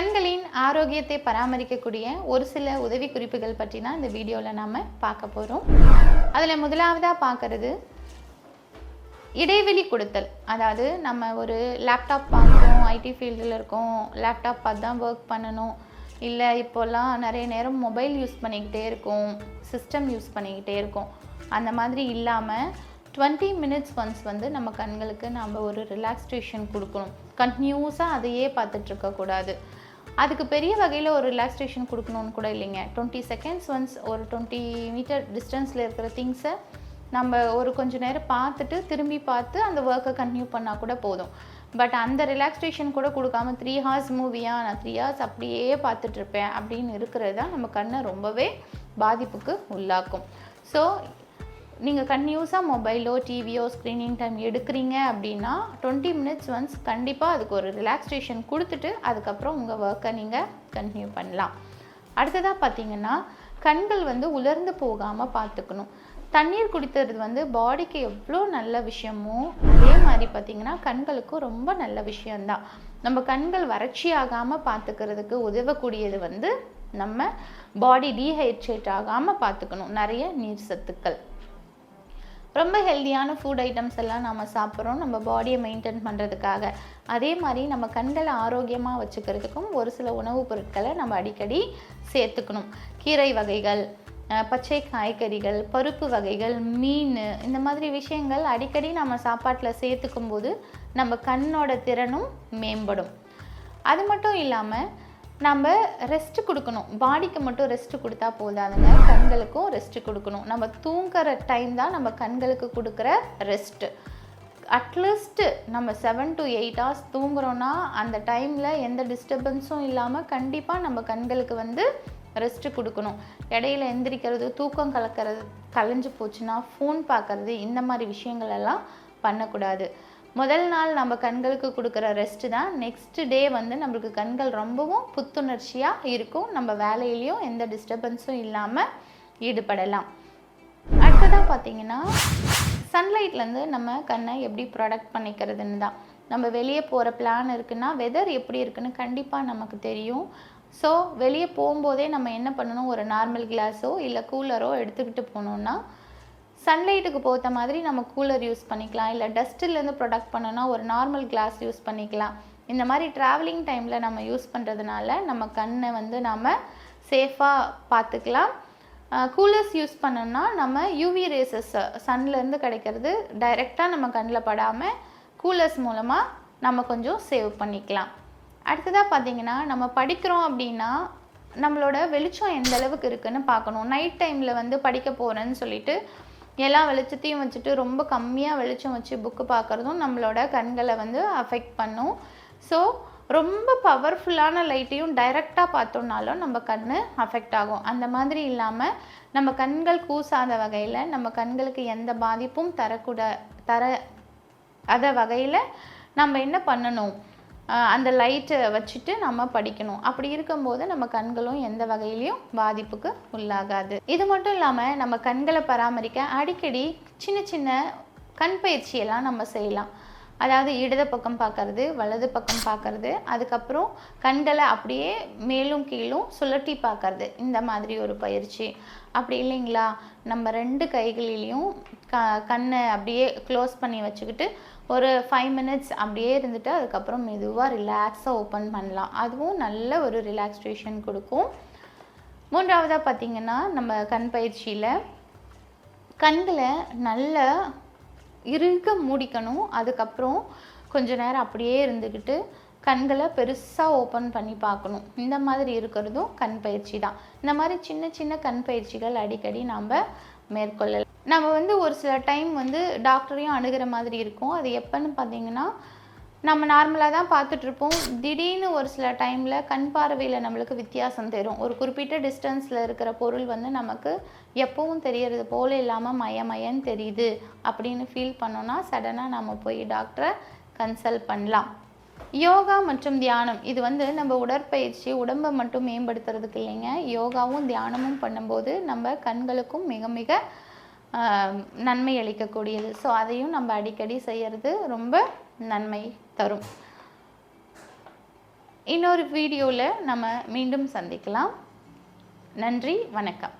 கண்களின் ஆரோக்கியத்தை பராமரிக்கக்கூடிய ஒரு சில உதவி குறிப்புகள் பற்றி தான் இந்த வீடியோவில் நாம் பார்க்க போகிறோம் அதில் முதலாவதாக பார்க்கறது இடைவெளி கொடுத்தல். அதாவது நம்ம ஒரு லேப்டாப் பார்க்குறோம் ஐடி ஃபீல்டில் இருக்கோம் லேப்டாப் பார்த்து தான் ஒர்க் பண்ணணும். இல்லை இப்போல்லாம் நிறைய நேரம் மொபைல் யூஸ் பண்ணிக்கிட்டே இருக்கோம் சிஸ்டம் யூஸ் பண்ணிக்கிட்டே இருக்கோம். அந்த மாதிரி இல்லாமல் டுவெண்ட்டி மினிட்ஸ் ஒன்ஸ் வந்து நம்ம கண்களுக்கு நம்ம ஒரு ரிலாக்ஸேஷன் கொடுக்கணும். கண்டினியூஸாக அதையே பார்த்துட்ருக்கக்கூடாது அதுக்கு பெரிய வகையில் ஒரு ரிலாக்ஸேஷன் கொடுக்கணும்னு கூட இல்லைங்க. டுவெண்ட்டி செகண்ட்ஸ் ஒன்ஸ் ஒரு டுவெண்ட்டி மீட்டர் டிஸ்டன்ஸில் இருக்கிற திங்ஸை நம்ம ஒரு கொஞ்ச நேரம் பார்த்துட்டு திரும்பி பார்த்து அந்த ஒர்க்கை கண்டினியூ பண்ணால் கூட போதும். பட் அந்த ரிலாக்ஸேஷன் கூட கொடுக்காம த்ரீ ஹார்ஸ் மூவியாக நான் த்ரீ ஹார்ஸ் அப்படியே பார்த்துட்ருப்பேன் அப்படின்னு இருக்கிறது தான் நம்ம கண்ணை ரொம்பவே பாதிப்புக்கு உள்ளாக்கும். ஸோ நீங்கள் கன்டினியூஸாக மொபைலோ டிவியோ ஸ்க்ரீனிங் டைம் எடுக்கிறீங்க அப்படின்னா டுவெண்ட்டி மினிட்ஸ் ஒன்ஸ் கண்டிப்பாக அதுக்கு ஒரு ரிலாக்ஸேஷன் கொடுத்துட்டு அதுக்கப்புறம் உங்கள் ஒர்க்கை நீங்கள் கண்டினியூ பண்ணலாம். அடுத்ததாக பார்த்தீங்கன்னா கண்கள் வந்து உலர்ந்து போகாமல் பார்த்துக்கணும். தண்ணீர் குடிக்கிறது வந்து பாடிக்கு எவ்வளோ நல்ல விஷயமோ அதே மாதிரி பார்த்திங்கன்னா கண்களுக்கும் ரொம்ப நல்ல விஷயம்தான். நம்ம கண்கள் வறட்சி ஆகாமல் பார்த்துக்கிறதுக்கு உதவக்கூடியது வந்து நம்ம பாடி டீஹைட்ரேட் ஆகாமல் பார்த்துக்கணும். நிறைய நீர் சத்துக்கள். ரொம்ப ஹெல்தியான ஃபுட் ஐட்டம்ஸ் எல்லாம் நம்ம சாப்பிட்றோம். நம்ம பாடியை மெயின்டைன் பண்ணுறதுக்காக அதே மாதிரி நம்ம கண்களை ஆரோக்கியமாக வச்சுக்கிறதுக்கும் ஒரு சில உணவுப் பொருட்களை நம்ம அடிக்கடி சேர்த்துக்கணும். கீரை வகைகள் பச்சை காய்கறிகள் பருப்பு வகைகள் மீன் இந்த மாதிரி விஷயங்கள் அடிக்கடி நம்ம சாப்பாட்டில் சேர்த்துக்கும் போது நம்ம கண்ணோட திறனும் மேம்படும். அது மட்டும் இல்லாமல் நம்ம ரெஸ்ட் கொடுக்கணும். பாடிக்கு மட்டும் ரெஸ்ட் கொடுத்தா போதாதுங்க. கண்களுக்கும் ரெஸ்ட் கொடுக்கணும். நம்ம தூங்குற டைம் தான் நம்ம கண்களுக்கு கொடுக்குற ரெஸ்ட்டு அட்லீஸ்ட்டு நம்ம செவன் டு எயிட் ஹவர்ஸ் தூங்குறோன்னா அந்த டைமில் எந்த டிஸ்டர்பன்ஸும் இல்லாமல் கண்டிப்பாக நம்ம கண்களுக்கு வந்து ரெஸ்ட்டு கொடுக்கணும். இடையில எந்திரிக்கிறது தூக்கம் கலக்கிறது கலைஞ்சு போச்சுன்னா ஃபோன் பார்க்கறது இந்த மாதிரி விஷயங்கள் எல்லாம் பண்ணக்கூடாது. முதல் நாள் நம்ம கண்களுக்கு கொடுக்குற ரெஸ்ட் தான். நெக்ஸ்ட் டே வந்து நம்மளுக்கு கண்கள் ரொம்பவும் புத்துணர்ச்சியாக இருக்கும். நம்ம வேலையிலையும் எந்த டிஸ்டர்பன்ஸும் இல்லாமல் ஈடுபடலாம். அடுத்ததாக பார்த்தீங்கன்னா சன்லைட்லேருந்து நம்ம கண்ணை எப்படி ப்ரொடக்ட் பண்ணிக்கிறதுன்னு தான். நம்ம வெளியே போகிற பிளான் இருக்குன்னா வெதர் எப்படி இருக்குன்னு கண்டிப்பாக நமக்கு தெரியும். ஸோ வெளியே போகும்போதே நம்ம என்ன பண்ணணும்? ஒரு நார்மல் கிளாஸோ இல்லை கூலரோ எடுத்துக்கிட்டு போனோம்னா சன்லைட்டுக்கு போத்த மாதிரி நம்ம கூலர் யூஸ் பண்ணிக்கலாம். இல்லை டஸ்ட்டிலேருந்து ப்ரொடக்ட் பண்ணோன்னா ஒரு நார்மல் கிளாஸ் யூஸ் பண்ணிக்கலாம். இந்த மாதிரி ட்ராவலிங் டைமில் நம்ம யூஸ் பண்ணுறதுனால நம்ம கண்ணை வந்து நம்ம சேஃபாக பார்த்துக்கலாம். கூலர்ஸ் யூஸ் பண்ணோம்னா நம்ம யூவி ரேசஸ் சன்லேருந்து கிடைக்கிறது டைரெக்டாக நம்ம கண்ணில் படாமல் கூலர்ஸ் மூலமாக நம்ம கொஞ்சம் சேவ் பண்ணிக்கலாம். அடுத்ததாக பார்த்தீங்கன்னா நம்ம படிக்கிறோம் அப்படின்னா நம்மளோட வெளிச்சம் எந்த அளவுக்கு இருக்குன்னு பார்க்கணும். நைட் டைமில் வந்து படிக்க போகிறேன்னு சொல்லிட்டு எல்லா வெளிச்சத்தையும் வச்சுட்டு ரொம்ப கம்மியாக வெளிச்சம் வச்சு புக்கு பார்க்குறதும் நம்மளோட கண்களை வந்து அஃபெக்ட் பண்ணும். ஸோ ரொம்ப பவர்ஃபுல்லான லைட்டையும் டைரெக்டாக பார்த்தோம்னாலும் நம்ம கண் அஃபெக்ட் ஆகும். அந்த மாதிரி இல்லாமல் நம்ம கண்கள் கூசாத வகையில் நம்ம கண்களுக்கு எந்த பாதிப்பும் தரக்கூட தர அத வகையில் நம்ம என்ன பண்ணணும்? அந்த லைட்டை வச்சுட்டு நம்ம படிக்கணும். அப்படி இருக்கும்போது நம்ம கண்களும் எந்த வகையிலையும் பாதிப்புக்கு உள்ளாகாது. இது மட்டும் இல்லாமல் நம்ம கண்களை பராமரிக்க அடிக்கடி சின்ன சின்ன கண் பயிற்சியெல்லாம் நம்ம செய்யலாம். அதாவது இடது பக்கம் பார்க்கறது வலது பக்கம் பார்க்கறது அதுக்கப்புறம் கண்களை அப்படியே மேலும் கீழும் சுழட்டி பார்க்கறது. இந்த மாதிரி ஒரு பயிற்சி. அப்படி இல்லைங்களா? நம்ம ரெண்டு கைகளிலையும் க கண்ணை அப்படியே க்ளோஸ் பண்ணி வச்சுக்கிட்டு ஒரு ஃபைவ் மினிட்ஸ் அப்படியே இருந்துட்டு அதுக்கப்புறம் மெதுவாக ரிலாக்ஸாக ஓப்பன் பண்ணலாம். அதுவும் நல்ல ஒரு ரிலாக்ஸேஷன் கொடுக்கும். மூன்றாவதாக பார்த்தீங்கன்னா நம்ம கண் பயிற்சியில் கண்களை நல்லா இருக்க மூடிக்கணும். அதுக்கப்புறம் கொஞ்ச நேரம் அப்படியே இருந்துக்கிட்டு கண்களை பெருசாக ஓப்பன் பண்ணி பார்க்கணும். இந்த மாதிரி இருக்கிறதும் கண் பயிற்சி தான். இந்த மாதிரி சின்ன சின்ன கண் பயிற்சிகள் அடிக்கடி நாம் மேற்கொள்ளலாம். நம்ம வந்து ஒரு சில டைம் வந்து டாக்டரையும் அணுகிற மாதிரி இருக்கும். அது எப்போன்னு பார்த்தீங்கன்னா நம்ம நார்மலாக தான் பார்த்துட்ருப்போம். திடீர்னு ஒரு சில டைமில் கண் பார்வையில் நம்மளுக்கு வித்தியாசம் தரும் ஒரு குறிப்பிட்ட டிஸ்டன்ஸில் இருக்கிற பொருள் வந்து நமக்கு எப்பவும் தெரியறது போல இல்லாமல் மயமயன்னு தெரியுது அப்படின்னு ஃபீல் பண்ணோன்னா சடனாக நம்ம போய் டாக்டரை கன்சல்ட் பண்ணலாம். யோகா மற்றும் தியானம் இது வந்து நம்ம உடற்பயிற்சி உடம்பை மட்டும் மேம்படுத்துறதுக்கு இல்லைங்க. யோகாவும் தியானமும் பண்ணும்போது நம்ம கண்களுக்கும் மிக மிக நன்மை அளிக்கக்கூடியது. ஸோ அதையும் நம்ம அடிக்கடி செய்கிறது ரொம்ப நன்மை தரும். இன்னொரு வீடியோவில் நம்ம மீண்டும் சந்திக்கலாம். நன்றி வணக்கம்.